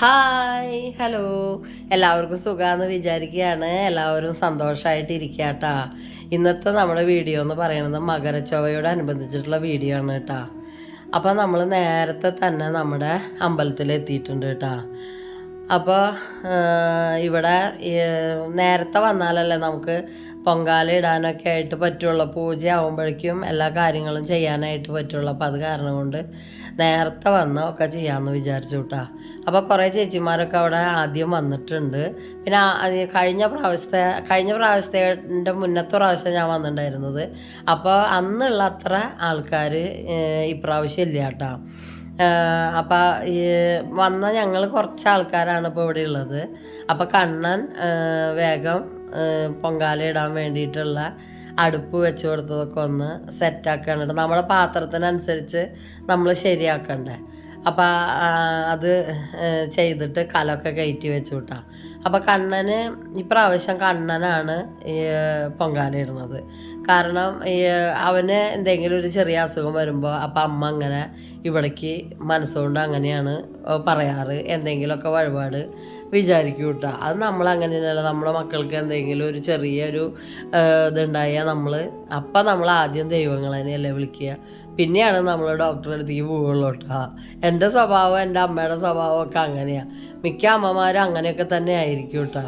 Hi hello. എല്ലാവർക്കും സുഖമാണെന്ന് വിചാരിക്കുകയാണ് എല്ലാവരും സന്തോഷമായിട്ട് ഇരിക്കുക കേട്ടാ ഇന്നത്തെ നമ്മുടെ വീഡിയോ എന്ന് പറയുന്നത് മകരച്ചൊവ്വയോട് അനുബന്ധിച്ചിട്ടുള്ള വീഡിയോ ആണ് കേട്ടാ. അപ്പോൾ നമ്മൾ നേരത്തെ തന്നെ നമ്മുടെ അമ്പലത്തിൽ എത്തിയിട്ടുണ്ട് കേട്ടാ. അപ്പോൾ ഇവിടെ നേരത്തെ വന്നാലല്ലേ നമുക്ക് പൊങ്കാല ഇടാനൊക്കെ ആയിട്ട് പറ്റുള്ളൂ. പൂജ ആകുമ്പോഴേക്കും എല്ലാ കാര്യങ്ങളും ചെയ്യാനായിട്ട് പറ്റുള്ളൂ. അപ്പോൾ അത് കാരണം കൊണ്ട് നേരത്തെ വന്ന് ഒക്കെ ചെയ്യാമെന്ന് വിചാരിച്ചു കേട്ടാ അപ്പോൾ കുറേ ചേച്ചിമാരൊക്കെ അവിടെ ആദ്യം വന്നിട്ടുണ്ട്. പിന്നെ കഴിഞ്ഞ പ്രാവശ്യത്തെ കഴിഞ്ഞ പ്രാവശ്യത്തെ മുന്നത്തെ പ്രാവശ്യം ഞാൻ വന്നിട്ടുണ്ടായിരുന്നത്. അപ്പോൾ അന്നുള്ള അത്ര ആൾക്കാർ ഇപ്രാവശ്യം ഇല്ല കേട്ടോ അപ്പോൾ ഈ വന്ന ഞങ്ങൾ കുറച്ച് ആൾക്കാരാണ് ഇപ്പോൾ ഇവിടെ ഉള്ളത്. അപ്പോൾ കണ്ണൻ വേഗം പൊങ്കാല ഇടാൻ വേണ്ടിയിട്ടുള്ള അടുപ്പ് വെച്ച് കൊടുത്തതൊക്കെ ഒന്ന് സെറ്റാക്കുകയാണ് കേട്ടോ. നമ്മുടെ പാത്രത്തിനനുസരിച്ച് നമ്മൾ ശരിയാക്കണ്ടേ? അപ്പം അത് ചെയ്തിട്ട് കലമൊക്കെ കയറ്റി വെച്ചു വിട്ടാ അപ്പം കണ്ണന് ഇപ്രാവശ്യം കണ്ണനാണ് ഈ പൊങ്കാല ഇടുന്നത് കാരണം അവന് എന്തെങ്കിലും ഒരു ചെറിയ അസുഖം വരുമ്പോൾ അപ്പം അമ്മ അങ്ങനെ ഇവിടേക്ക് മനസ്സുകൊണ്ട് അങ്ങനെയാണ് പറയാറ്. എന്തെങ്കിലുമൊക്കെ വഴിപാട് വിചാരിക്കും കേട്ടോ. അത് നമ്മൾ അങ്ങനെയല്ല നമ്മുടെ മക്കൾക്ക് എന്തെങ്കിലും ഒരു ചെറിയൊരു ഇതുണ്ടായാൽ നമ്മൾ അപ്പം നമ്മൾ ആദ്യം ദൈവങ്ങൾ തന്നെയല്ലേ വിളിക്കുക. പിന്നെയാണ് നമ്മൾ ഡോക്ടറെ അടുത്തേക്ക് പോവുള്ളൂ കേട്ടോ. എന്റെ സ്വഭാവം എന്റെ അമ്മയുടെ സ്വഭാവമൊക്കെ അങ്ങനെയാണ് മിക്ക അമ്മമാരും അങ്ങനെയൊക്കെ തന്നെ ആയിരിക്കും കേട്ടോ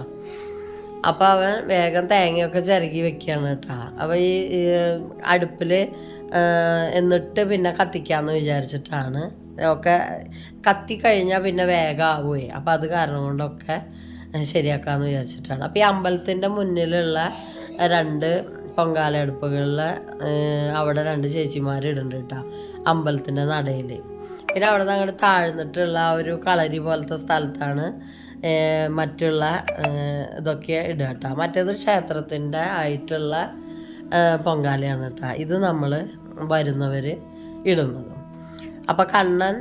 അപ്പോൾ അവൻ വേഗം തേങ്ങയൊക്കെ ചിരകി വെക്കുകയാണ് കേട്ടോ അപ്പോൾ ഈ അടുപ്പിൽ എന്നിട്ട് പിന്നെ കത്തിക്കാമെന്ന് വിചാരിച്ചിട്ടാണ്. ഒക്കെ കത്തി കഴിഞ്ഞാൽ പിന്നെ വേഗം ആവുകയെ അപ്പോൾ അത് കാരണം കൊണ്ടൊക്കെ ശരിയാക്കാമെന്ന് വിചാരിച്ചിട്ടാണ്. അപ്പോൾ ഈ അമ്പലത്തിന്റെ മുന്നിലുള്ള രണ്ട് പൊങ്കാലടുപ്പുകളിൽ അവിടെ രണ്ട് ചേച്ചിമാർ ഇടുന്നുണ്ട് കേട്ടോ അമ്പലത്തിന്റെ നടയിൽ പിന്നെ അവിടെ നിന്ന് അങ്ങോട്ട് താഴ്ന്നിട്ടുള്ള ആ ഒരു കളരി പോലത്തെ സ്ഥലത്താണ് മറ്റുള്ള ഇതൊക്കെ ഇടുക കേട്ടോ. മറ്റേത് ക്ഷേത്രത്തിന്റെ ആയിട്ടുള്ള പൊങ്കാലയാണ് കേട്ടോ. ഇത് നമ്മൾ വരുന്നവർ ഇടുന്നത്. അപ്പം കണ്ണൻ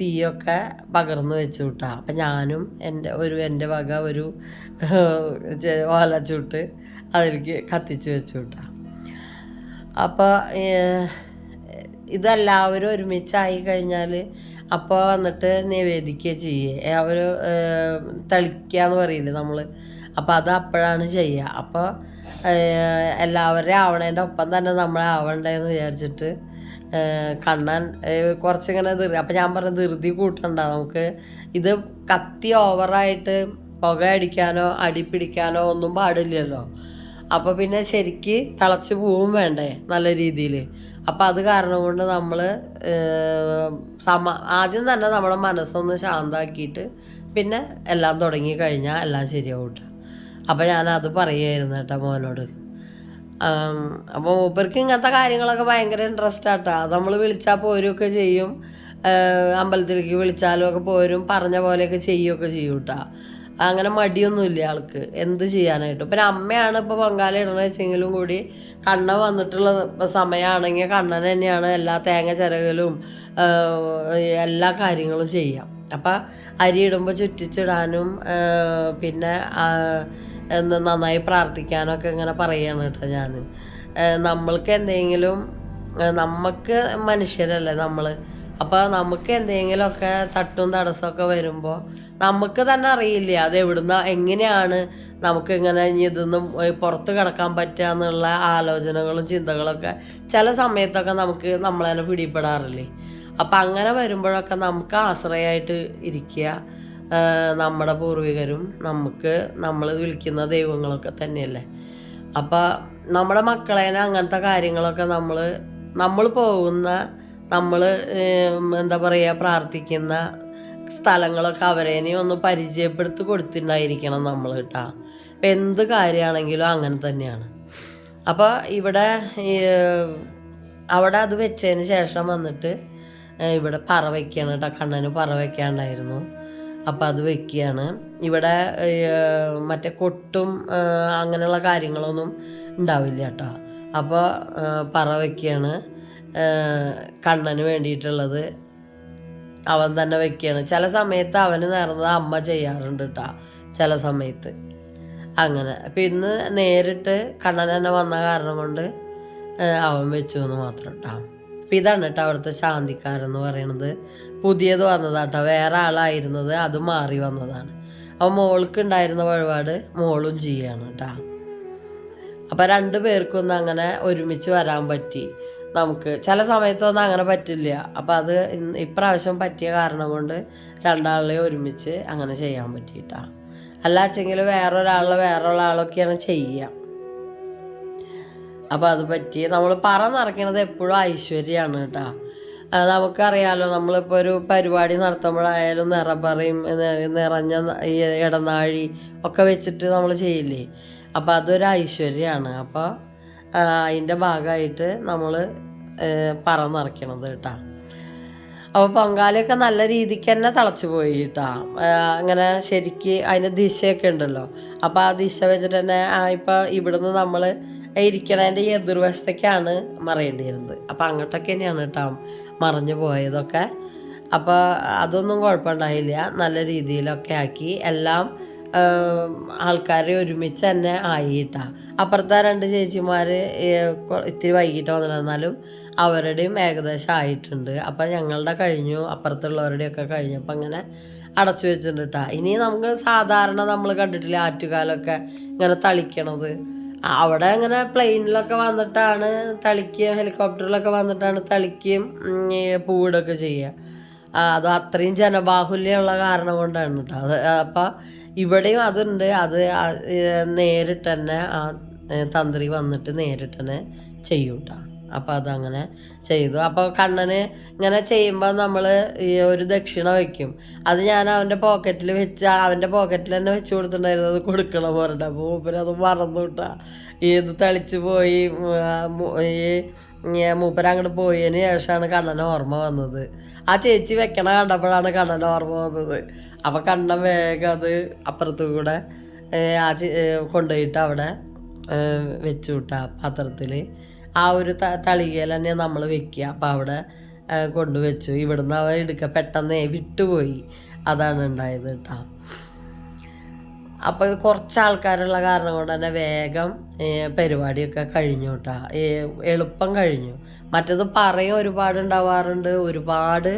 തീയൊക്കെ പകർന്നു വെച്ചു വിട്ടാ അപ്പം ഞാനും എന്റെ ഒരു എന്റെ വക ഒരു ഓല ചുട്ട് അതിലേക്ക് കത്തിച്ച് വെച്ചു വിട്ടാ അപ്പോൾ ഇതെല്ലാവരും ഒരുമിച്ചായി കഴിഞ്ഞാൽ അപ്പോൾ വന്നിട്ട് നിവേദിക്കുക ചെയ്യേ. അവർ തളിക്കുക എന്ന് പറയില്ലേ നമ്മൾ അപ്പോൾ അത് അപ്പോഴാണ് ചെയ്യുക അപ്പോൾ എല്ലാവരുടെയും ആവണേന്റെ ഒപ്പം തന്നെ നമ്മൾ ആവണ്ടേന്ന് വിചാരിച്ചിട്ട് കണ്ണാൻ കുറച്ചിങ്ങനെ ധൃതി അപ്പം ഞാൻ പറഞ്ഞ ധൃതി കൂട്ടണ്ട. നമുക്ക് ഇത് കത്തി ഓവറായിട്ട് പുക അടിക്കാനോ അടി പിടിക്കാനോ ഒന്നും പാടില്ലല്ലോ. അപ്പോൾ പിന്നെ ശരിക്ക് തിളച്ച് പോവും വേണ്ടേ നല്ല രീതിയിൽ അപ്പോൾ അത് കാരണം കൊണ്ട് നമ്മൾ സമ ആദ്യം തന്നെ നമ്മുടെ മനസ്സൊന്ന് ശാന്താക്കിയിട്ട് പിന്നെ എല്ലാം തുടങ്ങി കഴിഞ്ഞാൽ എല്ലാം ശരിയാവും കേട്ടോ അപ്പോൾ ഞാനത് പറയുമായിരുന്നു കേട്ടോ മോനോട്. അപ്പോൾ മൂപ്പർക്ക് ഇങ്ങനത്തെ കാര്യങ്ങളൊക്കെ ഭയങ്കര ഇൻട്രസ്റ്റ് ആട്ടോ. നമ്മൾ വിളിച്ചാൽ പോരുമൊക്കെ ചെയ്യും. അമ്പലത്തിലേക്ക് വിളിച്ചാലും ഒക്കെ പോരും പറഞ്ഞ പോലെയൊക്കെ ചെയ്യുകയൊക്കെ ചെയ്യൂട്ടാ. അങ്ങനെ മടിയൊന്നുമില്ല ആൾക്ക്. എന്ത് ചെയ്യാനായിട്ടും. പിന്നെ അമ്മയാണ് ഇപ്പോൾ പൊങ്കാല ഇടണമെന്ന് വെച്ചെങ്കിലും കൂടി കണ്ണൻ വന്നിട്ടുള്ള സമയമാണെങ്കിൽ കണ്ണൻ തന്നെയാണ് എല്ലാ തേങ്ങ ചിരകലും എല്ലാ കാര്യങ്ങളും ചെയ്യാം അപ്പം അരി ഇടുമ്പോൾ ചുറ്റിച്ചിടാനും പിന്നെ എന്ന് നന്നായി പ്രാർത്ഥിക്കാനൊക്കെ ഇങ്ങനെ പറയാണ് കേട്ടോ ഞാൻ നമ്മൾക്ക് എന്തെങ്കിലും നമുക്ക് മനുഷ്യരല്ലേ നമ്മൾ അപ്പോൾ നമുക്ക് എന്തെങ്കിലുമൊക്കെ തട്ടും തടസ്സമൊക്കെ വരുമ്പോൾ നമുക്ക് തന്നെ അറിയില്ല അത് എവിടുന്ന എങ്ങനെയാണ് നമുക്ക് ഇങ്ങനെ ഇതൊന്നും പുറത്ത് കിടക്കാൻ പറ്റുക എന്നുള്ള ആലോചനകളും ചിന്തകളൊക്കെ ചില സമയത്തൊക്കെ നമുക്ക് നമ്മളെ തന്നെ പിടിപ്പെടാറില്ലേ അപ്പം അങ്ങനെ വരുമ്പോഴൊക്കെ നമുക്ക് ആശ്രയമായിട്ട് ഇരിക്കുക. നമ്മുടെ പൂർവികരും നമുക്ക് നമ്മൾ വിളിക്കുന്ന ദൈവങ്ങളൊക്കെ തന്നെയല്ലേ. അപ്പോൾ നമ്മുടെ മക്കളേനെ അങ്ങനത്തെ കാര്യങ്ങളൊക്കെ നമ്മൾ നമ്മൾ പോകുന്ന നമ്മൾ എന്താ പറയുക പ്രാർത്ഥിക്കുന്ന സ്ഥലങ്ങളൊക്കെ അവരേനെ ഒന്ന് പരിചയപ്പെടുത്തി കൊടുത്തിട്ടുണ്ടായിരിക്കണം നമ്മൾ കേട്ടാ അപ്പം എന്ത് കാര്യമാണെങ്കിലും അങ്ങനെ തന്നെയാണ്. അപ്പോൾ ഇവിടെ അവിടെ അത് വെച്ചതിന് ശേഷം വന്നിട്ട് ഇവിടെ പറ വയ്ക്കുകയാണ് കേട്ടോ കണ്ണന് പറ വയ്ക്കാണ്ടായിരുന്നു അപ്പോൾ അത് വെക്കുകയാണ് ഇവിടെ മറ്റേ കൊട്ടും അങ്ങനെയുള്ള കാര്യങ്ങളൊന്നും ഉണ്ടാവില്ല കേട്ടോ അപ്പോൾ പറ വയ്ക്കുകയാണ് കണ്ണന് വേണ്ടിയിട്ടുള്ളത് അവൻ തന്നെ വെക്കുകയാണ്. ചില സമയത്ത് അവന് നേർന്നത് അമ്മ ചെയ്യാറുണ്ട് കേട്ടോ ചില സമയത്ത്. അങ്ങനെ. അപ്പം ഇന്ന് നേരിട്ട് കണ്ണൻ തന്നെ വന്ന കാരണം കൊണ്ട് അവൻ വെച്ചു എന്ന് മാത്രം കേട്ടോ അപ്പം ഇതാണ് കേട്ടോ അവിടുത്തെ ശാന്തിക്കാരെന്ന് പറയണത്. പുതിയത് വന്നതാട്ടോ വേറെ ആളായിരുന്നത് അത് മാറി വന്നതാണ്. അവൻ മോൾക്ക് ഉണ്ടായിരുന്ന വഴിപാട് മോളും ചെയ്യാണ് കേട്ടോ അപ്പം രണ്ട് പേർക്കൊന്നും അങ്ങനെ ഒരുമിച്ച് വരാൻ പറ്റി. നമുക്ക് ചില സമയത്തൊന്നും അങ്ങനെ പറ്റില്ല. അപ്പം അത് ഇപ്രാവശ്യം പറ്റിയ കാരണം കൊണ്ട് രണ്ടാളെ ഒരുമിച്ച് അങ്ങനെ ചെയ്യാൻ പറ്റിയിട്ടാ. അല്ല വെച്ചെങ്കിൽ വേറൊരാളെ വേറൊരാളൊക്കെയാണ് ചെയ്യുക അപ്പോൾ അത് പറ്റി. നമ്മൾ പറ നിറയ്ക്കണത് എപ്പോഴും ഐശ്വര്യമാണ് കേട്ടോ. ആ, നമുക്കറിയാലോ നമ്മളിപ്പോൾ ഒരു പരിപാടി നടത്തുമ്പോഴായാലും നിറപറയും നിറഞ്ഞ ഈ ഇടനാഴി ഒക്കെ വെച്ചിട്ട് നമ്മൾ ചെയ്യില്ലേ? അപ്പോൾ അതൊരു ഐശ്വര്യമാണ് അപ്പോൾ അതിന്റെ ഭാഗമായിട്ട് നമ്മൾ പറ നിറയ്ക്കണത് കേട്ടോ. അപ്പോൾ പൊങ്കാലയൊക്കെ നല്ല രീതിക്ക് തന്നെ തിളച്ചു പോയി കേട്ടോ. അങ്ങനെ ശരിക്ക് അതിന് ദിശയൊക്കെ ഉണ്ടല്ലോ. അപ്പോൾ ആ ദിശ വെച്ചിട്ട് തന്നെ ഇപ്പോൾ ഇവിടുന്ന് നമ്മൾ ഇരിക്കണതിന്റെ എതിർവശത്തേക്കാണ് മറയേണ്ടിയിരുന്നത്. അപ്പോൾ അങ്ങോട്ടൊക്കെ തന്നെയാണ് കേട്ടോ മറഞ്ഞു പോയതൊക്കെ. അപ്പോൾ അതൊന്നും കുഴപ്പമുണ്ടായില്ല. നല്ല രീതിയിലൊക്കെ ആക്കി. എല്ലാം ആൾക്കാരെ ഒരുമിച്ച് തന്നെ ആയിട്ടാ. അപ്പുറത്തെ രണ്ട് ചേച്ചിമാർ ഇത്തിരി വൈകിട്ട് വന്നിരുന്നാലും അവരുടെയും ഏകദേശം ആയിട്ടുണ്ട്. അപ്പം ഞങ്ങളുടെ കഴിഞ്ഞു അപ്പുറത്തുള്ളവരുടെയൊക്കെ കഴിഞ്ഞു അപ്പം അങ്ങനെ അടച്ചു വെച്ചിട്ടുണ്ട് ഇനി നമുക്ക് സാധാരണ നമ്മൾ കണ്ടിട്ടില്ല ആറ്റുകാലൊക്കെ ഇങ്ങനെ തളിക്കണത്. അവിടെ അങ്ങനെ പ്ലെയിനിലൊക്കെ വന്നിട്ടാണ് തളിക്കുകയും ഹെലികോപ്റ്ററിലൊക്കെ വന്നിട്ടാണ് തളിക്കുകയും പൂവിടുകയൊക്കെ ചെയ്യുക. അത് അത്രയും ജനബാഹുല്യമുള്ള കാരണം കൊണ്ടാണ് കേട്ടോ അത് അപ്പം ഇവിടെയും അതുണ്ട്. അത് നേരിട്ട് തന്നെ ആ തന്ത്രി വന്നിട്ട് നേരിട്ട് തന്നെ ചെയ്യും കേട്ടോ അപ്പോൾ അതങ്ങനെ ചെയ്തു. അപ്പോൾ കണ്ണന് ഇങ്ങനെ ചെയ്യുമ്പോൾ നമ്മൾ ഈ ഒരു ദക്ഷിണ വയ്ക്കും അത് ഞാൻ അവന്റെ പോക്കറ്റിൽ വെച്ച് അവന്റെ പോക്കറ്റിൽ തന്നെ വെച്ച് കൊടുത്തിട്ടുണ്ടായിരുന്നു. അത് കൊടുക്കണം പറഞ്ഞിട്ട്. അപ്പോൾ മൂപ്പര് അത് മറന്നു കിട്ടാ ഇത് തളിച്ച് പോയി ഈ മൂപ്പര് അങ്ങോട്ട് പോയതിന് ശേഷമാണ് കണ്ണനെ ഓർമ്മ വന്നത്. ആ ചേച്ചി വെക്കണ കണ്ടപ്പോഴാണ് കണ്ണനെ ഓർമ്മ വന്നത്. അപ്പം കണ്ണൻ വേഗം അത് അപ്പുറത്തു കൂടെ ആ കൊണ്ടുപോയിട്ട് അവിടെ വെച്ചു വിട്ട പാത്രത്തിൽ ആ ഒരു ത തളികയിൽ തന്നെ നമ്മൾ വെക്കുക. അപ്പം അവിടെ കൊണ്ടുവച്ചു ഇവിടുന്ന് അവ എടുക്കുക പെട്ടെന്ന് വിട്ടുപോയി. അതാണ് ഉണ്ടായത് കേട്ടോ. അപ്പോൾ കുറച്ച് ആൾക്കാരുള്ള കാരണം കൊണ്ട് തന്നെ വേഗം പരിപാടിയൊക്കെ കഴിഞ്ഞു കേട്ടോ. എളുപ്പം കഴിഞ്ഞു. മറ്റത് പറയും ഒരുപാട് ഉണ്ടാവാറുണ്ട്. ഒരുപാട്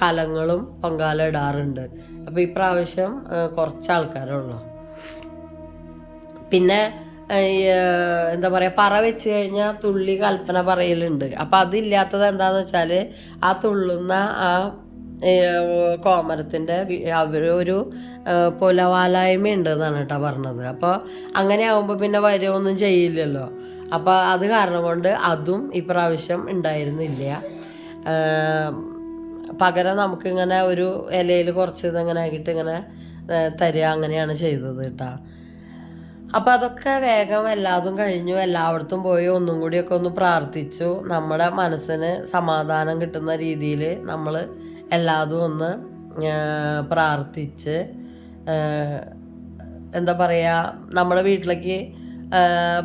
കലങ്ങളും പൊങ്കാല ഇടാറുണ്ട്. അപ്പോൾ ഈ പ്രാവശ്യം ഏ, കുറച്ച് ആൾക്കാരേ പിന്നെ എന്താ പറയുക പറ വെച്ച് കഴിഞ്ഞാൽ തുള്ളി കൽപ്പന പറയലുണ്ട്. അപ്പം അതില്ലാത്തത് എന്താന്ന് വെച്ചാൽ ആ തുള്ളുന്ന ആ കോമരത്തിന്റെ അവർ ഒരു പുലവാലായ്മ ഉണ്ട് എന്നാണ് കേട്ടോ പറഞ്ഞത്. അപ്പോൾ അങ്ങനെ ആകുമ്പോൾ പിന്നെ വരുമൊന്നും ചെയ്യില്ലല്ലോ. അപ്പോൾ അത് കാരണം കൊണ്ട് അതും ഇപ്രാവശ്യം ഉണ്ടായിരുന്നില്ല. പകരം നമുക്കിങ്ങനെ ഒരു ഇലയിൽ കുറച്ച് ഇതിങ്ങനെ ആക്കിയിട്ട് ഇങ്ങനെ തരിക അങ്ങനെയാണ് ചെയ്തത് കേട്ടോ. അപ്പോൾ അതൊക്കെ വേഗം എല്ലാതും കഴിഞ്ഞു. എല്ലായിടത്തും പോയി ഒന്നും കൂടിയൊക്കെ ഒന്ന് പ്രാർത്ഥിച്ചു. നമ്മുടെ മനസ്സിന് സമാധാനം കിട്ടുന്ന രീതിയിൽ നമ്മൾ എല്ലാതും ഒന്ന് പ്രാർത്ഥിച്ച് എന്താ പറയുക നമ്മുടെ വീട്ടിലേക്ക്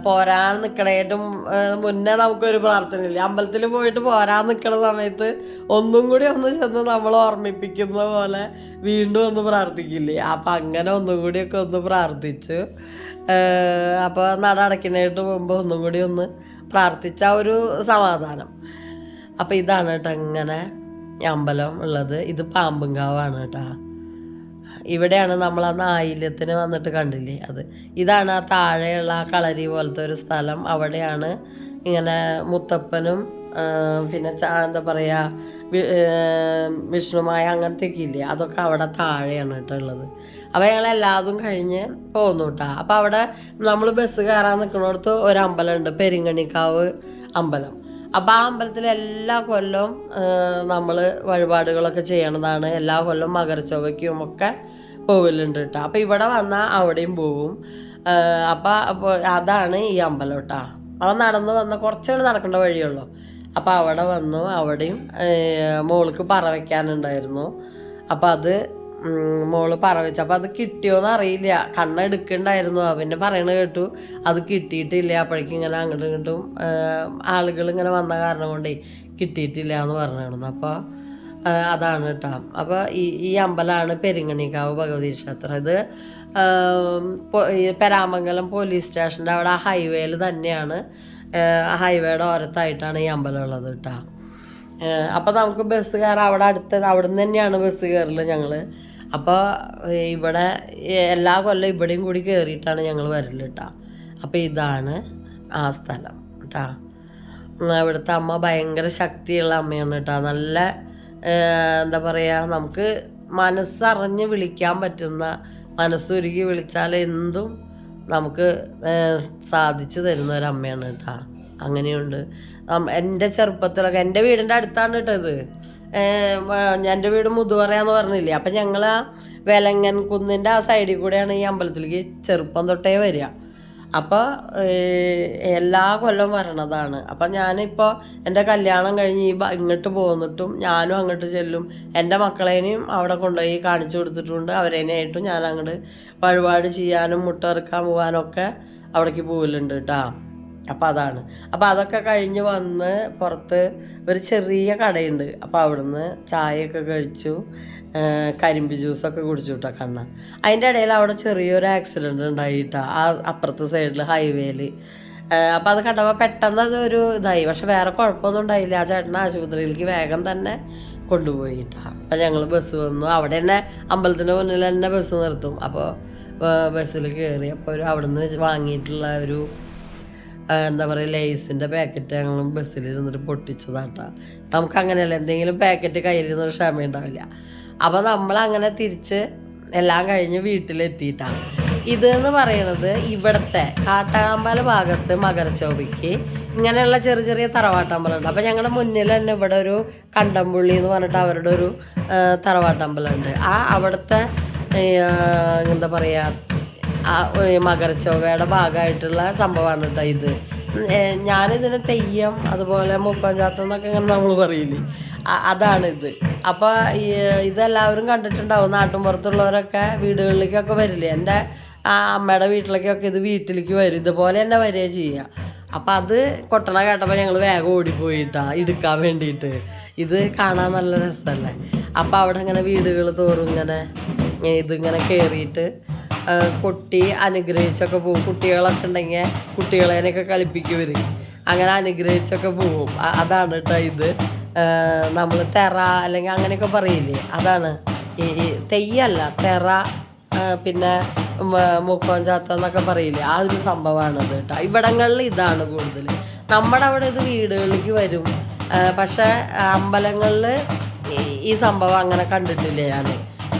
പോരാൻ നിൽക്കണേറ്റും മുന്നേ നമുക്കൊരു പ്രാർത്ഥനയില്ല? അമ്പലത്തിൽ പോയിട്ട് പോരാൻ നിൽക്കണ സമയത്ത് ഒന്നും കൂടി ഒന്ന് ചെന്ന് നമ്മൾ ഓർമ്മിപ്പിക്കുന്ന പോലെ വീണ്ടും ഒന്ന് പ്രാർത്ഥിക്കില്ലേ? അപ്പം അങ്ങനെ ഒന്നും കൂടിയൊക്കെ ഒന്ന് പ്രാർത്ഥിച്ചു. അപ്പോൾ നട അടയ്ക്കണേട്ട് മുമ്പ് ഒന്നും കൂടി ഒന്ന് പ്രാർത്ഥിച്ച ഒരു സമാധാനം. അപ്പോൾ ഇതാണ് കേട്ടോ ഇങ്ങനെ അമ്പലം ഉള്ളത്. ഇത് പാമ്പുങ്കാവാണ് കേട്ടോ. ഇവിടെയാണ് നമ്മൾ അന്ന് ആയില്യത്തിന് വന്നിട്ട് കണ്ടില്ലേ? അത് ഇതാണ് ആ താഴെയുള്ള ആ കളരി പോലത്തെ ഒരു സ്ഥലം. അവിടെയാണ് ഇങ്ങനെ മുത്തപ്പനും പിന്നെ എന്താ പറയുക വിഷ്ണുമായ അങ്ങനത്തെയൊക്കെ ഇല്ലേ? അതൊക്കെ അവിടെ താഴെയാണ് കേട്ടോ ഉള്ളത്. അപ്പോൾ ഞങ്ങൾ എല്ലാതും കഴിഞ്ഞ് പോന്നു കേട്ടോ. അപ്പോൾ അവിടെ നമ്മൾ ബസ് കയറാൻ നിൽക്കുന്നിടത്ത് ഒരു അമ്പലമുണ്ട്. പെരിങ്ങണിക്കാവ് അമ്പലം. അപ്പോൾ ആ അമ്പലത്തിൽ എല്ലാ കൊല്ലവും നമ്മൾ വഴിപാടുകളൊക്കെ ചെയ്യണതാണ്. എല്ലാ കൊല്ലവും മകരച്ചൊവ്വയ്ക്കും ഒക്കെ പോവലുണ്ട് കേട്ടോ അപ്പം ഇവിടെ വന്നാൽ അവിടെയും പോകും അപ്പം അപ്പോൾ അതാണ് ഈ അമ്പലം കേട്ടോ അവൻ നടന്നു വന്ന കുറച്ചുകൾ നടക്കേണ്ട വഴിയുള്ളൂ. അപ്പം അവിടെ വന്നു അവിടെയും മോൾക്ക് പറ വയ്ക്കാനുണ്ടായിരുന്നു അപ്പം അത് മോൾ പറ വെച്ചു അത് കിട്ടിയോന്ന് അറിയില്ല. കണ്ണെടുക്കണ്ടായിരുന്നു അവന്റെ പറയണ കേട്ടു. അത് കിട്ടിയിട്ടില്ല. അപ്പോഴേക്കും ഇങ്ങനെ അങ്ങോട്ടും ഇങ്ങോട്ടും ആളുകൾ ഇങ്ങനെ വന്ന കാരണം കൊണ്ടേ കിട്ടിയിട്ടില്ല എന്ന് പറഞ്ഞിരുന്നു. അപ്പോൾ അതാണ് കേട്ടോ. അപ്പോൾ ഈ ഈ അമ്പലമാണ് പെരിങ്ങണിക്കാവ് ഭഗവതി ക്ഷേത്രം. ഇത് പെരാമംഗലം പോലീസ് സ്റ്റേഷന്റെ അവിടെ ഹൈവേയിൽ തന്നെയാണ്. ഹൈവേയുടെ ഓരത്തായിട്ടാണ് ഈ അമ്പലം ഉള്ളത് കേട്ടോ. അപ്പോൾ നമുക്ക് ബസ് കയറാം അവിടെ അടുത്ത് അവിടെ നിന്ന് തന്നെയാണ് ബസ് കയറൽ ഞങ്ങൾ അപ്പോൾ ഇവിടെ എല്ലാ കൊല്ലം ഇവിടെയും കൂടി കയറിയിട്ടാണ് ഞങ്ങൾ വരൽ കേട്ടോ അപ്പോൾ ഇതാണ് ആ സ്ഥലം കേട്ടോ ഇവിടുത്തെ അമ്മ ഭയങ്കര ശക്തിയുള്ള അമ്മയാണ് കേട്ടോ നല്ല എന്താ പറയുക നമുക്ക് മനസ്സറിഞ്ഞ് വിളിക്കാൻ പറ്റുന്ന മനസ്സുരുകി വിളിച്ചാൽ എന്തും നമുക്ക് സാധിച്ചു തരുന്ന ഒരു അമ്മയാണ് കേട്ടോ അങ്ങനെയുണ്ട്. എന്റെ ചെറുപ്പത്തിലൊക്കെ എന്റെ വീടിന്റെ അടുത്താണ് കേട്ടത് എന്റെ വീട് മുതുവറയാന്ന് പറഞ്ഞില്ലേ? അപ്പം ഞങ്ങൾ ആ വെലങ്ങൻ കുന്നിന്റെ ആ സൈഡിൽ കൂടെയാണ് ഈ അമ്പലത്തിലേക്ക് ചെറുപ്പം തൊട്ടേ വരിക. അപ്പോൾ എല്ലാ കൊല്ലം വരണതാണ്. അപ്പം ഞാനിപ്പോൾ എന്റെ കല്യാണം കഴിഞ്ഞ് ഈ ഇങ്ങോട്ട് പോന്നിട്ടും ഞാനും അങ്ങോട്ട് ചെല്ലും. എന്റെ മക്കളേനെയും അവിടെ കൊണ്ടുപോയി കാണിച്ചു കൊടുത്തിട്ടുണ്ട്. അവരേനായിട്ടും ഞാൻ അങ്ങോട്ട് വഴിപാട് ചെയ്യാനും മുട്ട ഇറക്കാൻ പോകാനൊക്കെ അവിടേക്ക് പോകലുണ്ട് കേട്ടോ. അപ്പോൾ അതാണ്. അപ്പോൾ അതൊക്കെ കഴിഞ്ഞ് വന്ന് പുറത്ത് ഒരു ചെറിയ കടയുണ്ട്. അപ്പോൾ അവിടുന്ന് ചായയൊക്കെ കഴിച്ചു. കരിമ്പ് ജ്യൂസൊക്കെ കുടിച്ചു കേട്ടോ കണ്ണ. അതിന്റെ ഇടയിൽ അവിടെ ചെറിയൊരു ആക്സിഡന്റ് ഉണ്ടായിട്ടാ ആ അപ്പുറത്തെ സൈഡിൽ ഹൈവേയിൽ അപ്പം അത് കണ്ടപ്പോൾ പെട്ടെന്ന് അത് ഒരു ഇതായി. പക്ഷെ വേറെ കുഴപ്പമൊന്നും ഉണ്ടായില്ല. ആ ചേട്ടനെ ആശുപത്രിയിലേക്ക് വേഗം തന്നെ കൊണ്ടുപോയിട്ടാ. അപ്പം ഞങ്ങൾ ബസ് വന്നു. അവിടെ തന്നെ അമ്പലത്തിന്റെ മുന്നിൽ തന്നെ ബസ് നിർത്തും. അപ്പോൾ ബസ്സിൽ കയറി അപ്പോൾ ഒരു അവിടെ നിന്ന് വാങ്ങിയിട്ടുള്ള ഒരു എന്താ പറയുക ലേസിന്റെ പാക്കറ്റ് ഞങ്ങൾ ബസ്സിലിരുന്നിട്ട് പൊട്ടിച്ചതാട്ടാ. നമുക്ക് അങ്ങനെയല്ല എന്തെങ്കിലും പാക്കറ്റ് കയ്യിലിരുന്നൊരു ക്ഷമ ഉണ്ടാവില്ല. അപ്പോൾ നമ്മൾ അങ്ങനെ തിരിച്ച് എല്ലാം കഴിഞ്ഞ് വീട്ടിലെത്തിയിട്ടാണ് ഇതെന്ന് പറയണത് ഇവിടുത്തെ കാട്ടാമ്പല ഭാഗത്ത് മകരച്ചോവിക്ക് ഇങ്ങനെയുള്ള ചെറിയ ചെറിയ തറവാട്ടമ്പലമുണ്ട്. അപ്പോൾ ഞങ്ങളുടെ മുന്നിൽ തന്നെ ഇവിടെ ഒരു കണ്ടംപുള്ളി എന്ന് പറഞ്ഞിട്ട് അവരുടെ ഒരു തറവാട്ടമ്പലമുണ്ട്. ആ അവിടുത്തെ എന്താ പറയുക മകരച്ചൊവ്വയുടെ ഭാഗമായിട്ടുള്ള സംഭവമാണ് കേട്ടോ ഇത്. ഞാനിതിന് തെയ്യം അതുപോലെ മുപ്പഞ്ചാത്തം എന്നൊക്കെ ഇങ്ങനെ നമ്മൾ പറയില്ലേ? അതാണിത്. അപ്പോൾ ഇതെല്ലാവരും കണ്ടിട്ടുണ്ടാവും നാട്ടിൻപുറത്തുള്ളവരൊക്കെ വീടുകളിലേക്കൊക്കെ വരില്ലേ? എന്റെ അമ്മയുടെ വീട്ടിലേക്കൊക്കെ ഇത് വീട്ടിലേക്ക് വരും. ഇതുപോലെ തന്നെ വരിക ചെയ്യുക അപ്പം അത് കൊട്ടണ കേട്ടപ്പോൾ ഞങ്ങൾ വേഗം ഓടിപ്പോയിട്ടാ എടുക്കാൻ വേണ്ടിയിട്ട്. ഇത് കാണാൻ നല്ല രസമല്ലേ അപ്പോൾ അവിടെ ഇങ്ങനെ വീടുകൾ തോറും ഇങ്ങനെ ഇതിങ്ങനെ കയറിയിട്ട് കൊട്ടി അനുഗ്രഹിച്ചൊക്കെ പോകും. കുട്ടികളൊക്കെ ഉണ്ടെങ്കിൽ കുട്ടികളേനൊക്കെ കളിപ്പിക്കും ഇവർ അങ്ങനെ അനുഗ്രഹിച്ചൊക്കെ പോകും. അതാണ് കേട്ടോ ഇത്. നമ്മൾ തെറ അല്ലെങ്കിൽ അങ്ങനെയൊക്കെ പറയില്ലേ? അതാണ്. ഈ തെയ്യല്ല തെറ പിന്നെ മുക്കോൻ ചാത്ത എന്നൊക്കെ പറയില്ലേ? ആ ഒരു സംഭവമാണത് കേട്ടോ ഇവിടങ്ങളിൽ ഇതാണ് കൂടുതൽ നമ്മുടെ അവിടെ ഇത് വീടുകളിലേക്ക് വരും. പക്ഷേ അമ്പലങ്ങളിൽ ഈ സംഭവം അങ്ങനെ കണ്ടിട്ടില്ല ഞാൻ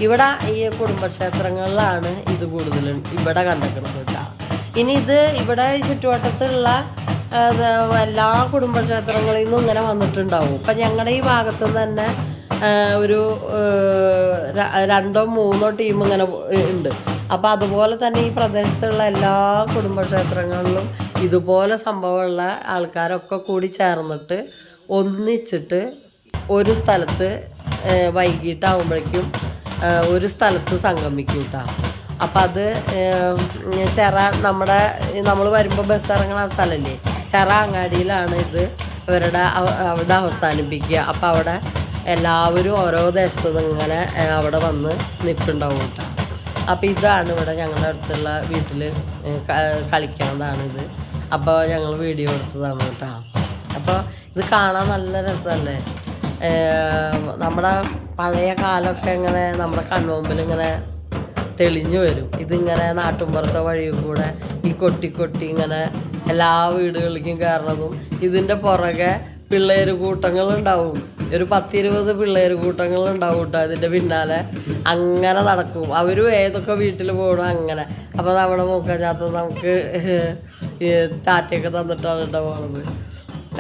ഇവിടെ ഈ കുടുംബക്ഷേത്രങ്ങളിലാണ് ഇത് കൂടുതൽ ഇവിടെ കണ്ടിരിക്കുന്നത് കേട്ടോ. ഇനി ഇത് ഇവിടെ ചുറ്റുവട്ടത്തുള്ള എല്ലാ കുടുംബക്ഷേത്രങ്ങളിൽ നിന്നും ഇങ്ങനെ വന്നിട്ടുണ്ടാവും. ഇപ്പം ഞങ്ങളുടെ ഈ ഭാഗത്ത് തന്നെ ഒരു രണ്ടോ മൂന്നോ ടീം ഇങ്ങനെ ഉണ്ട്. അപ്പോൾ അതുപോലെ തന്നെ ഈ പ്രദേശത്തുള്ള എല്ലാ കുടുംബക്ഷേത്രങ്ങളിലും ഇതുപോലെ സംഭവമുള്ള ആൾക്കാരൊക്കെ കൂടി ചേർന്നിട്ട് ഒന്നിച്ചിട്ട് ഒരു സ്ഥലത്ത് വൈകിട്ടാവുമ്പോഴേക്കും ഒരു സ്ഥലത്ത് സംഗമിക്കും കേട്ടോ അപ്പം അത് ചെറ നമ്മുടെ നമ്മൾ വരുമ്പോൾ ബസ് ഇറങ്ങണ ആ സ്ഥലമല്ലേ ചെറ അങ്ങാടിയിലാണ് ഇത് ഇവരുടെ അവ- അവിടെ അവസാനിപ്പിക്കുക അപ്പം അവിടെ എല്ലാവരും ഓരോ ദേശത്തു നിന്ന് ഇങ്ങനെ അവിടെ വന്ന് നിൽപ്പുണ്ടാവും കേട്ടോ അപ്പോൾ ഇതാണ് ഇവിടെ ഞങ്ങളുടെ അടുത്തുള്ള വീട്ടിൽ ഇത്. അപ്പോൾ ഞങ്ങൾ വീഡിയോ എടുത്തതാണ് കേട്ടോ അപ്പോൾ ഇത് കാണാൻ നല്ല രസമല്ലേ നമ്മുടെ പഴയ കാലമൊക്കെ ഇങ്ങനെ നമ്മുടെ കൺമുമ്പിൽ ഇങ്ങനെ തെളിഞ്ഞു വരും. ഇതിങ്ങനെ നാട്ടുമ്പുറത്തെ വഴി കൂടെ ഈ കൊട്ടി കൊട്ടി ഇങ്ങനെ എല്ലാ വീടുകളിലേക്കും കയറണതും ഇതിന്റെ പുറകെ പിള്ളേർ കൂട്ടങ്ങളുണ്ടാവും ഒരു പത്തിരുപത് പിള്ളേർ കൂട്ടങ്ങളുണ്ടാവും കേട്ടോ അതിന്റെ പിന്നാലെ. അങ്ങനെ നടക്കും. അവരും ഏതൊക്കെ വീട്ടിൽ പോകണം അങ്ങനെ. അപ്പോൾ നമ്മുടെ മൂക്കഞ്ഞാത്ത നമുക്ക് ഈ ടാറ്റയൊക്കെ തന്നിട്ടാണ് കേട്ടോ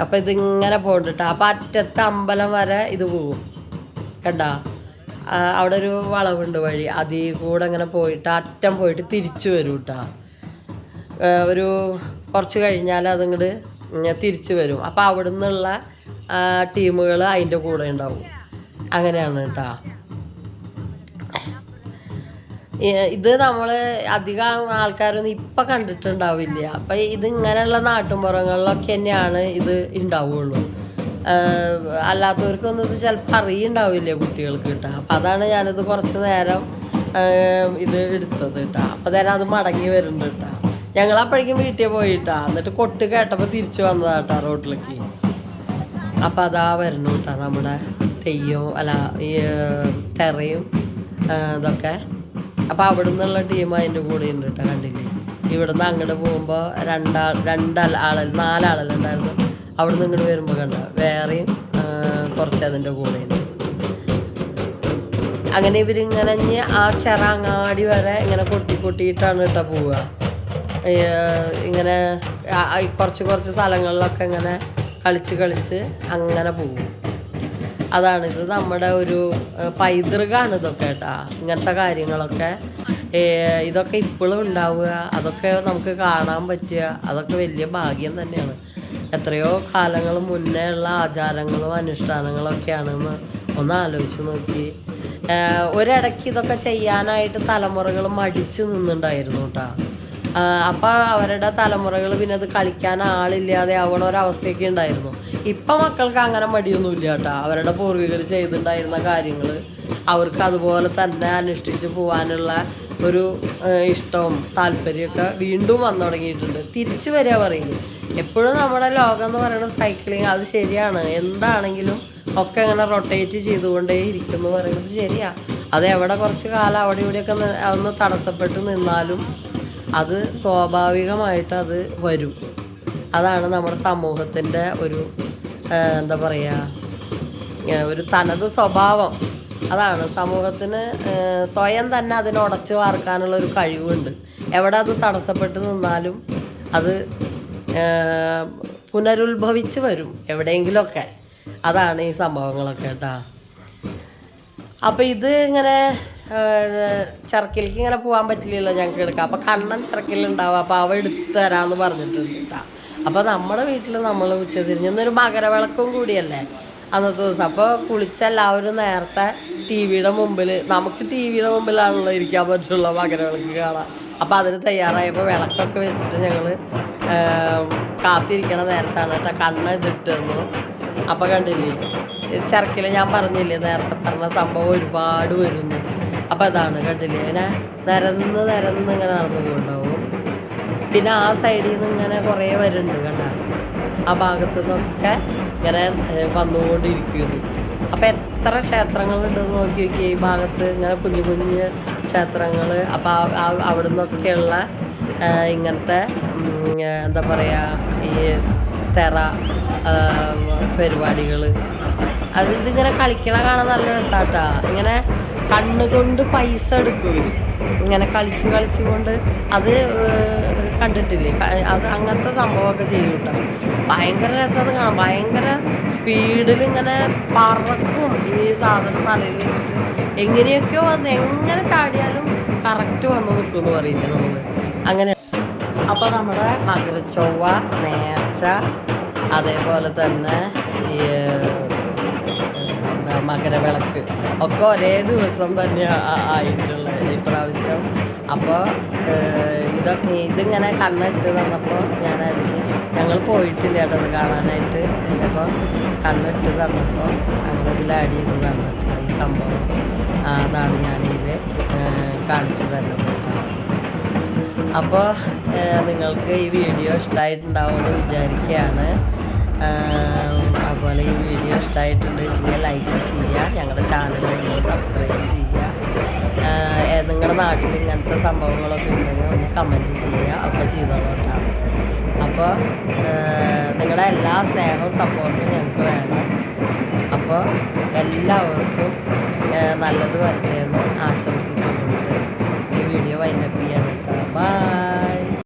അപ്പോൾ ഇതിങ്ങനെ പോകണ്ടിട്ട്. അപ്പോൾ അറ്റത്തെ അമ്പലം വരെ ഇത് പോകും. കണ്ടാ? അവിടെ ഒരു വളവുണ്ട് വഴി. അതിൽ കൂടെ അങ്ങനെ പോയിട്ട് അറ്റം പോയിട്ട് തിരിച്ചു വരും കേട്ടോ ഒരു കുറച്ച് കഴിഞ്ഞാൽ അതിങ്ങോട്ട് തിരിച്ചു വരും. അപ്പോൾ അവിടെ നിന്നുള്ള ടീമുകൾ അതിന്റെ കൂടെ ഉണ്ടാവും. അങ്ങനെയാണ് കേട്ടോ. ഇത് നമ്മൾ അധികം ആൾക്കാരൊന്നും ഇപ്പം കണ്ടിട്ടുണ്ടാവില്ല. അപ്പം ഇത് ഇങ്ങനെയുള്ള നാട്ടുമ്പുറങ്ങളിലൊക്കെ തന്നെയാണ് ഇത് ഉണ്ടാവുള്ളൂ അല്ലാത്തവർക്കൊന്നും ഇത് ചിലപ്പോൾ അറിയുണ്ടാവില്ല കുട്ടികൾക്ക് കേട്ടോ. അപ്പം അതാണ് ഞാനിത് കുറച്ച് നേരം ഇത് എടുത്തത് കേട്ടോ. അപ്പം തന്നെ അത് മടങ്ങി വരുന്നുണ്ട് കേട്ടോ. ഞങ്ങൾ അപ്പോഴേക്കും വീട്ടിൽ പോയിട്ടാ എന്നിട്ട് കൊട്ട് കേട്ടപ്പോൾ തിരിച്ചു വന്നതാട്ടാ റോട്ടിലേക്ക്. അപ്പം അതാ വരുന്നു കേട്ടോ നമ്മുടെ തെയ്യവും അല്ല ഈ തെറയും ഇതൊക്കെ. അപ്പോൾ അവിടെ നിന്നുള്ള ടീം അതിന്റെ കൂടെ ഉണ്ട് കേട്ടോ കണ്ടില്ലേ? ഇവിടുന്ന് അങ്ങോട്ട് പോകുമ്പോൾ രണ്ടാൾ രണ്ടാൾ ആളല്ല നാലാളല്ലുണ്ടായിരുന്നു അവിടെ നിന്ന് ഇങ്ങോട്ട് വരുമ്പോൾ കണ്ട? വേറെയും കുറച്ച് അതിന്റെ കൂടെ ഉണ്ട്. അങ്ങനെ ഇവരിങ്ങനെ ആ ചെറ അങ്ങാടി വരെ ഇങ്ങനെ കൊട്ടി കൊട്ടിയിട്ടാണ് കേട്ടോ പോവുക. ഇങ്ങനെ കുറച്ച് കുറച്ച് സ്ഥലങ്ങളിലൊക്കെ ഇങ്ങനെ കളിച്ച് കളിച്ച് അങ്ങനെ പോകും. അതാണ് ഇത് നമ്മുടെ ഒരു പൈതൃകമാണ് ഇതൊക്കെ കേട്ടാ. ഇങ്ങനത്തെ കാര്യങ്ങളൊക്കെ ഇതൊക്കെ ഇപ്പോഴും ഉണ്ടാവുക അതൊക്കെ നമുക്ക് കാണാൻ പറ്റുക അതൊക്കെ വലിയ ഭാഗ്യം തന്നെയാണ്. എത്രയോ കാലങ്ങൾ മുന്നേ ഉള്ള ആചാരങ്ങളും അനുഷ്ഠാനങ്ങളൊക്കെയാണെന്ന് ഒന്ന് ആലോചിച്ച് നോക്കി. ഒരിടയ്ക്ക് ഇതൊക്കെ ചെയ്യാനായിട്ട് തലമുറകൾ മടിച്ചു നിന്നുണ്ടായിരുന്നു കേട്ടോ. അപ്പോൾ അവരുടെ തലമുറകൾ പിന്നെ അത് കളിക്കാൻ ആളില്ലാതെ ആവണ ഒരവസ്ഥയൊക്കെ ഉണ്ടായിരുന്നു. ഇപ്പം മക്കൾക്ക് അങ്ങനെ മടിയൊന്നുമില്ല കേട്ടോ. അവരുടെ പൂർവികർ ചെയ്തിട്ടുണ്ടായിരുന്ന കാര്യങ്ങൾ അവർക്ക് അതുപോലെ തന്നെ അനുഷ്ഠിച്ച് പോകാനുള്ള ഒരു ഇഷ്ടവും താല്പര്യമൊക്കെ വീണ്ടും വന്നു തുടങ്ങിയിട്ടുണ്ട്. തിരിച്ചു വരിക പറയുന്നത്. എപ്പോഴും നമ്മുടെ ലോകം എന്ന് പറയുന്നത് സൈക്ലിങ് അത് ശരിയാണ്. എന്താണെങ്കിലും ഒക്കെ അങ്ങനെ റൊട്ടേറ്റ് ചെയ്തുകൊണ്ടേ ഇരിക്കും എന്ന് പറയുന്നത് ശരിയാ. അത് എവിടെ കുറച്ച് കാലം അവിടെ ഇവിടെയൊക്കെ ഒന്ന് തടസ്സപ്പെട്ട് നിന്നാലും അത് സ്വാഭാവികമായിട്ട് അത് വരും. അതാണ് നമ്മുടെ സമൂഹത്തിന്റെ ഒരു എന്താ പറയുക ഒരു തനത് സ്വഭാവം. അതാണ് സമൂഹത്തിന് സ്വയം തന്നെ അതിനെ ഉടച്ചു വാർക്കാനുള്ള ഒരു കഴിവുണ്ട്. എവിടെ അത് തടസ്സപ്പെട്ട് നിന്നാലും അത് പുനരുത്ഭവിച്ച് വരും എവിടെയെങ്കിലുമൊക്കെ. അതാണ് ഈ സംഭവങ്ങളൊക്കെ കേട്ടോ. അപ്പൊ ഇത് ഇങ്ങനെ ചർക്കിലേക്ക് ഇങ്ങനെ പോകാൻ പറ്റില്ലല്ലോ ഞങ്ങൾക്ക് എടുക്കാം അപ്പൊ കണ്ണൻ ചിറക്കിലുണ്ടാവും അപ്പൊ അവ എടുത്തു തരാന്ന് പറഞ്ഞിട്ടുണ്ട് അപ്പൊ നമ്മുടെ വീട്ടിൽ നമ്മൾ ഉച്ചതിരിഞ്ഞ് ഇന്നൊരു മകരവിളക്കും കൂടിയല്ലേ അന്നത്തെ ദിവസം. അപ്പോൾ കുളിച്ച എല്ലാവരും നേരത്തെ ടി വിയുടെ മുമ്പിൽ നമുക്ക് ടി വിയുടെ മുമ്പിലാണല്ലോ ഇരിക്കാൻ പറ്റുള്ള മകരവിളക്ക് കാണാം അപ്പോൾ അതിന് തയ്യാറായപ്പോൾ വിളക്കൊക്കെ വെച്ചിട്ട് ഞങ്ങൾ കാത്തിരിക്കണ നേരത്താണ് കേട്ടോ കണ്ണ് ഇതിട്ടിരുന്നു അപ്പോൾ കണ്ടില്ലേ? ചർക്കിൽ ഞാൻ പറഞ്ഞില്ലേ നേരത്തെ പറഞ്ഞ സംഭവം ഒരുപാട് വരുന്നു. അപ്പോൾ അതാണ് കണ്ടില്ലേ? ഇങ്ങനെ നിരന്ന് നിരന്ന് ഇങ്ങനെ നടന്നു പോകുന്നുണ്ടാവും പിന്നെ ആ സൈഡിൽ നിന്ന് ഇങ്ങനെ കുറേ വരുന്നുണ്ട് കണ്ട. ആ ഭാഗത്തു നിന്നൊക്കെ ഇങ്ങനെ വന്നുകൊണ്ടിരിക്കുന്നു. അപ്പോൾ എത്ര ക്ഷേത്രങ്ങളുണ്ടെന്ന് നോക്കി നോക്കി ഈ ഭാഗത്ത് ഇങ്ങനെ കുഞ്ഞു കുഞ്ഞ് ക്ഷേത്രങ്ങൾ അപ്പോൾ അവിടെ നിന്നൊക്കെയുള്ള ഇങ്ങനത്തെ എന്താ പറയുക ഈ തെറ പരിപാടികൾ. അത് ഇതിങ്ങനെ കളിക്കണ കാണാൻ നല്ല രസാട്ടാ. ഇങ്ങനെ കണ്ണുകൊണ്ട് പൈസ എടുക്കും ഇങ്ങനെ കളിച്ച് കളിച്ച് കൊണ്ട് അത് കണ്ടിട്ടില്ലേ? അത് അങ്ങനത്തെ സംഭവമൊക്കെ ചെയ്യും കേട്ടോ. ഭയങ്കര രസം അത് കാണാം ഭയങ്കര സ്പീഡിൽ ഇങ്ങനെ പറക്കും ഈ സാധനം തലയിൽ വെച്ചിട്ട്. എങ്ങനെയൊക്കെയോ വന്ന് എങ്ങനെ ചാടിയാലും കറക്റ്റ് വന്ന് നിൽക്കും എന്ന് പറയില്ല നമ്മൾ അങ്ങനെ. അപ്പോൾ നമ്മുടെ മകരച്ചൊവ്വ നേർച്ച അതേപോലെ തന്നെ ഈ മകരവിളക്ക് ഒക്കെ ഒരേ ദിവസം തന്നെ ആയിട്ടുള്ളത് ഇപ്രാവശ്യം അപ്പോൾ ഇതൊക്കെ ഇതിങ്ങനെ കണ്ണിട്ട് തന്നപ്പോൾ ഞാൻ അതിന് ഞങ്ങൾ പോയിട്ടില്ല കേട്ടോ അത് കാണാനായിട്ട്. അപ്പോൾ കണ്ണിട്ട് തന്നപ്പോൾ ആഡ് ഈ സംഭവം. അതാണ് ഞാനിത് കാണിച്ചു തരുന്നത് അപ്പോൾ നിങ്ങൾക്ക് ഈ വീഡിയോ ഇഷ്ടമായിട്ടുണ്ടാവുമെന്ന് വിചാരിക്കുകയാണ്. അതുപോലെ ഈ വീഡിയോ ഇഷ്ടമായിട്ടുണ്ട് വെച്ചാൽ ലൈക്ക് ചെയ്യുക ഞങ്ങളുടെ ചാനൽ നിങ്ങൾ സബ്സ്ക്രൈബ് ചെയ്യുക. നിങ്ങളുടെ നാട്ടിൽ ഇങ്ങനത്തെ സംഭവങ്ങളൊക്കെ ഉണ്ടെങ്കിൽ ഒന്ന് കമന്റ് ചെയ്യുക ഒക്കെ ചെയ്തോളൂ അപ്പോൾ നിങ്ങളുടെ എല്ലാ സ്നേഹവും സപ്പോർട്ടും ഞങ്ങൾക്ക് വേണം. അപ്പോൾ എല്ലാവർക്കും നല്ലത് വരട്ടെ എന്ന് ആശംസിച്ചുകൊണ്ട് ഈ വീഡിയോ വൈൻഡപ്പ് ചെയ്യണം